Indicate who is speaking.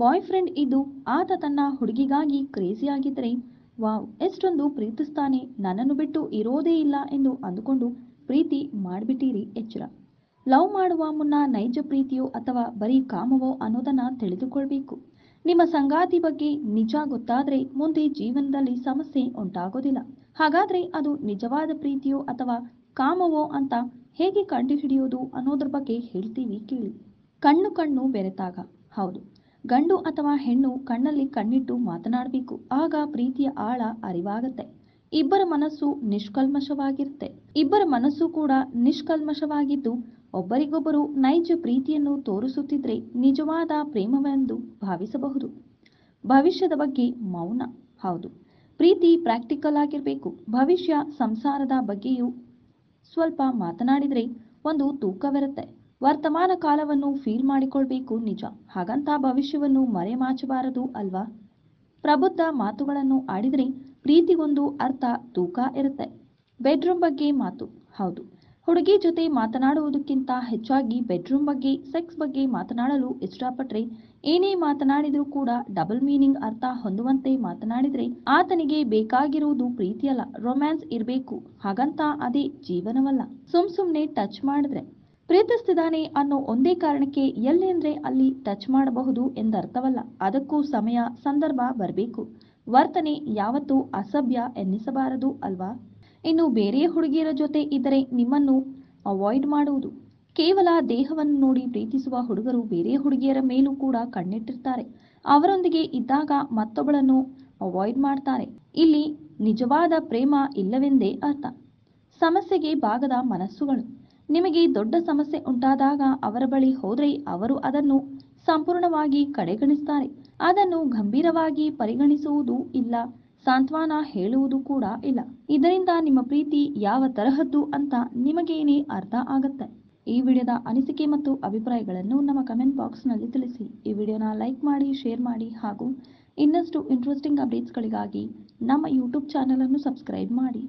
Speaker 1: Boy friend ಇದ್ದು ಆತ ತನ್ನ ಹುಡುಗಿಗಾಗಿ ಕ್ರೇಜಿಯಾಗಿದ್ದರೆ ವಾವ್, ಎಷ್ಟೊಂದು ಪ್ರೀತಿಸ್ತಾನೆ. ನನ್ನನ್ನು ಬಿಟ್ಟು ಇರೋದೇ ಇಲ್ಲ ಎಂದು ಅಂದುಕೊಂಡು ಪ್ರೀತಿ ಮಾಡಿಬಿಟ್ಟಿರಿ ಎಚ್ಚರ. ಲವ್ ಮಾಡುವ ಮುನ್ನ ನೈಜ ಪ್ರೀತಿಯೋ ಅಥವಾ ಬರೀ ಕಾಮವೋ ಅನ್ನೋದನ್ನ ತಿಳಿದುಕೊಳ್ಬೇಕು. ನಿಮ್ಮ ಸಂಗಾತಿ ಬಗ್ಗೆ ನಿಜ ಗೊತ್ತಾದ್ರೆ ಮುಂದೆ ಜೀವನದಲ್ಲಿ ಸಮಸ್ಯೆ ಉಂಟಾಗೋದಿಲ್ಲ. ಹಾಗಾದ್ರೆ ಅದು ನಿಜವಾದ ಪ್ರೀತಿಯೋ ಅಥವಾ ಕಾಮವೋ ಅಂತ ಹೇಗೆ ಕಂಡುಹಿಡಿಯೋದು ಅನ್ನೋದ್ರ ಬಗ್ಗೆ ಹೇಳ್ತೀವಿ ಕೇಳಿ. ಕಣ್ಣು ಕಣ್ಣು ಬೆರೆತಾಗ. ಹೌದು. ಗಂಡು ಅಥವಾ ಹೆಣ್ಣು ಕಣ್ಣಲ್ಲಿ ಕಣ್ಣಿಟ್ಟು ಮಾತನಾಡಬೇಕು. ಆಗ ಪ್ರೀತಿಯ ಆಳ ಅರಿವಾಗತ್ತೆ. ಇಬ್ಬರ ಮನಸ್ಸು ನಿಷ್ಕಲ್ಮಶವಾಗಿರುತ್ತೆ. ಇಬ್ಬರ ಮನಸ್ಸು ಕೂಡ ನಿಷ್ಕಲ್ಮಶವಾಗಿದ್ದು, ಒಬ್ಬರಿಗೊಬ್ಬರು ನೈಜ ಪ್ರೀತಿಯನ್ನು ತೋರಿಸುತ್ತಿದ್ರೆ ನಿಜವಾದ ಪ್ರೇಮವೆಂದು ಭಾವಿಸಬಹುದು. ಭವಿಷ್ಯದ ಬಗ್ಗೆ ಮೌನ, ಹೌದು. ಪ್ರೀತಿ ಪ್ರಾಕ್ಟಿಕಲ್ ಆಗಿರಬೇಕು. ಭವಿಷ್ಯ ಸಂಸಾರದ ಬಗ್ಗೆಯೂ ಸ್ವಲ್ಪ ಮಾತನಾಡಿದರೆ ಒಂದು ತೂಕವಿರುತ್ತೆ. ವರ್ತಮಾನ ಕಾಲವನ್ನು ಫೀಲ್ ಮಾಡಿಕೊಳ್ಬೇಕು ನಿಜ. ಹಾಗಂತ ಭವಿಷ್ಯವನ್ನು ಮರೆಮಾಚಬಾರದು ಅಲ್ವಾ? ಪ್ರಬುದ್ಧ ಮಾತುಗಳನ್ನು ಆಡಿದರೆ ಪ್ರೀತಿಗೊಂದು ಅರ್ಥ ತೂಕ ಇರುತ್ತೆ. ಬೆಡ್ರೂಮ್ ಬಗ್ಗೆ ಮಾತು. ಹೌದು. ಹುಡುಗಿ ಜೊತೆ ಮಾತನಾಡುವುದಕ್ಕಿಂತ ಹೆಚ್ಚಾಗಿ ಬೆಡ್ರೂಮ್ ಬಗ್ಗೆ ಸೆಕ್ಸ್ ಬಗ್ಗೆ ಮಾತನಾಡಲು ಇಷ್ಟಪಟ್ಟರೆ ಏನೇ ಮಾತನಾಡಿದರೂ ಕೂಡ ಡಬಲ್ ಮೀನಿಂಗ್ ಅರ್ಥ ಹೊಂದುವಂತೆ ಮಾತನಾಡಿದರೆ ಆತನಿಗೆ ಬೇಕಾಗಿರುವುದು ಪ್ರೀತಿಯಲ್ಲ ರೊಮ್ಯಾನ್ಸ್ ಇರಬೇಕು. ಹಾಗಂತ ಅದೇ ಜೀವನವಲ್ಲ. ಸುಮ್ ಸುಮ್ಮನೆ ಟಚ್ ಮಾಡಿದ್ರೆ ಪ್ರೀತಿಸ್ತಿದ್ದಾನೆ ಅನ್ನೋ ಒಂದೇ ಕಾರಣಕ್ಕೆ ಎಲ್ಲಿ ಅಂದ್ರೆ ಅಲ್ಲಿ ಟಚ್ ಮಾಡಬಹುದು ಎಂದರ್ಥವಲ್ಲ ಅದಕ್ಕೂ ಸಮಯ, ಸಂದರ್ಭ ಬರಬೇಕು. ವರ್ತನೆ ಯಾವತ್ತೂ ಅಸಭ್ಯ ಎನ್ನಿಸಬಾರದು ಅಲ್ವಾ? ಇನ್ನು ಬೇರೆ ಹುಡುಗಿಯರ ಜೊತೆ ಇದ್ದರೆ ನಿಮ್ಮನ್ನು ಅವಾಯ್ಡ್ ಮಾಡುವುದು. ಕೇವಲ ದೇಹವನ್ನು ನೋಡಿ ಪ್ರೀತಿಸುವ ಹುಡುಗರು ಬೇರೆ ಹುಡುಗಿಯರ ಮೇಲೂ ಕೂಡ ಕಣ್ಣಿಟ್ಟಿರ್ತಾರೆ. ಅವರೊಂದಿಗೆ ಇದ್ದಾಗ ಮತ್ತೊಬ್ಬಳನ್ನು ಅವಾಯ್ಡ್ ಮಾಡ್ತಾರೆ. ಇಲ್ಲಿ ನಿಜವಾದ ಪ್ರೇಮ ಇಲ್ಲವೆಂದೇ ಅರ್ಥ. ಸಮಸ್ಯೆಗೆ ಭಾಗದ ಮನಸ್ಸುಗಳು. ನಿಮಗೆ ದೊಡ್ಡ ಸಮಸ್ಯೆ ಉಂಟಾದಾಗ ಅವರ ಬಳಿ ಹೋದರೆ ಅವರು ಅದನ್ನು ಸಂಪೂರ್ಣವಾಗಿ ಕಡೆಗಣಿಸ್ತಾರೆ. ಅದನ್ನು ಗಂಭೀರವಾಗಿ ಪರಿಗಣಿಸುವುದು ಇಲ್ಲ, ಸಾಂತ್ವನ ಹೇಳುವುದು ಕೂಡ ಇಲ್ಲ. ಇದರಿಂದ ನಿಮ್ಮ ಪ್ರೀತಿ ಯಾವ ತರಹದ್ದು ಅಂತ ನಿಮಗೇನೇ ಅರ್ಥ ಆಗುತ್ತೆ? ಈ ವಿಡಿಯೋದ ಅನಿಸಿಕೆ ಮತ್ತು ಅಭಿಪ್ರಾಯಗಳನ್ನು ನಮ್ಮ ಕಮೆಂಟ್ ಬಾಕ್ಸ್ನಲ್ಲಿ ತಿಳಿಸಿ. ಈ ವಿಡಿಯೋನ ಲೈಕ್ ಮಾಡಿ ಶೇರ್ ಮಾಡಿ ಹಾಗೂ ಇನ್ನಷ್ಟು ಇಂಟ್ರೆಸ್ಟಿಂಗ್ ಅಪ್ಡೇಟ್ಸ್ಗಳಿಗಾಗಿ ನಮ್ಮ ಯೂಟ್ಯೂಬ್ ಚಾನಲನ್ನು ಸಬ್ಸ್ಕ್ರೈಬ್ ಮಾಡಿ.